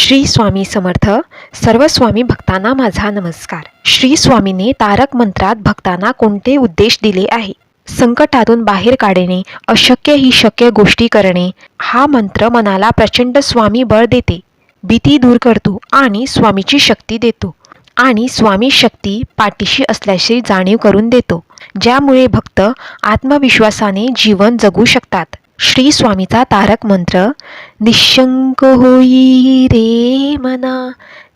श्री स्वामी समर्थ सर्व स्वामी भक्तांना माझा नमस्कार. श्री स्वामीने तारक मंत्रात भक्तांना कोणते उद्देश दिले आहे? संकटातून बाहेर काढणे अशक्य ही शक्य गोष्टी करणे हा मंत्र मनाला प्रचंड स्वामी बळ देते. भीती दूर करतो आणि स्वामीची शक्ती देतो. आणि स्वामी शक्ती पाठीशी असल्याची जाणीव करून देतो. ज्यामुळे भक्त आत्मविश्वासाने जीवन जगू शकतात. श्री स्वामीचा तारक मंत्र निशंक होई रे मना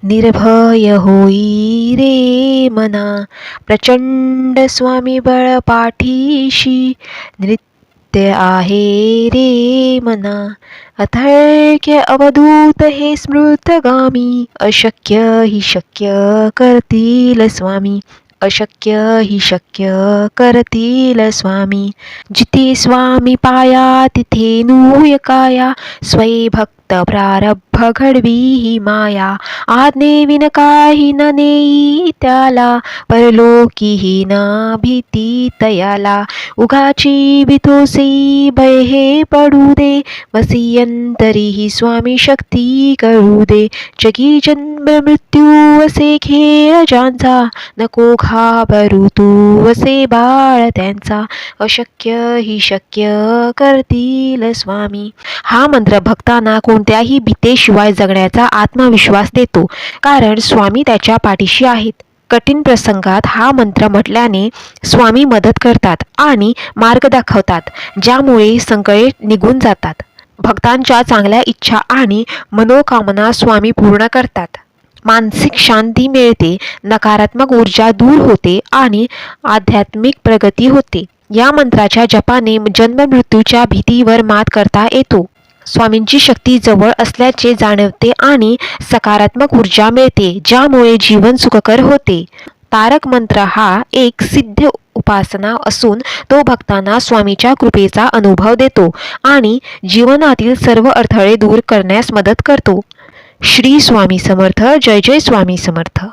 निर्भय होई रे मना प्रचंड स्वामी बळ पाठीशी नृत्य आहे रे मना अथर्क्य अवधूत हे स्मृतगामी अशक्य ही शक्य करतील स्वामी अशक्य ही शक्य करतील स्वामी. जिथे स्वामी पाया तिथे नूय काया. स्वयं भक्त प्रारब्ध घडवी ही माया आज्ञे विन काही न नेई त्याला परलोकी ही ना भीती तयाला उगाची बितोसी भय हे पडू दे मसियंतरी ही स्वामी शक्ती कळू दे जगी जन्म मृत्यू असे खेळ ज्यांचा नको घाबरू तू असे बाळ त्यांचा अशक्य ही शक्य करतील स्वामी. हा मंत्र भक्तांना कोणत्याही भीतेशिवाय जगण्याचा आत्मविश्वास देतो. कारण स्वामी त्याच्या पाठीशी आहेत. कठीण प्रसंगात हा मंत्र म्हटल्याने स्वामी मदत करतात आणि मार्ग दाखवतात ज्यामुळे संकळे निघून जातात. भक्तांच्या चांगल्या इच्छा आणि मनोकामना स्वामी पूर्ण करतात. मानसिक शांती मिळते नकारात्मक ऊर्जा दूर होते आणि आध्यात्मिक प्रगती होते. या मंत्राच्या जपाने जन्ममृत्यूच्या भीतीवर मात करता येतो. स्वामींची शक्ती जवळ असल्याचे जाणवते आणि सकारात्मक ऊर्जा मिळते ज्यामुळे जीवन सुखकर होते. तारक मंत्र हा एक सिद्ध उपासना असून तो भक्तांना स्वामीच्या कृपेचा अनुभव देतो आणि जीवनातील सर्व अडथळे दूर करण्यास मदत करतो. श्री स्वामी समर्थ जय जय स्वामी समर्थ.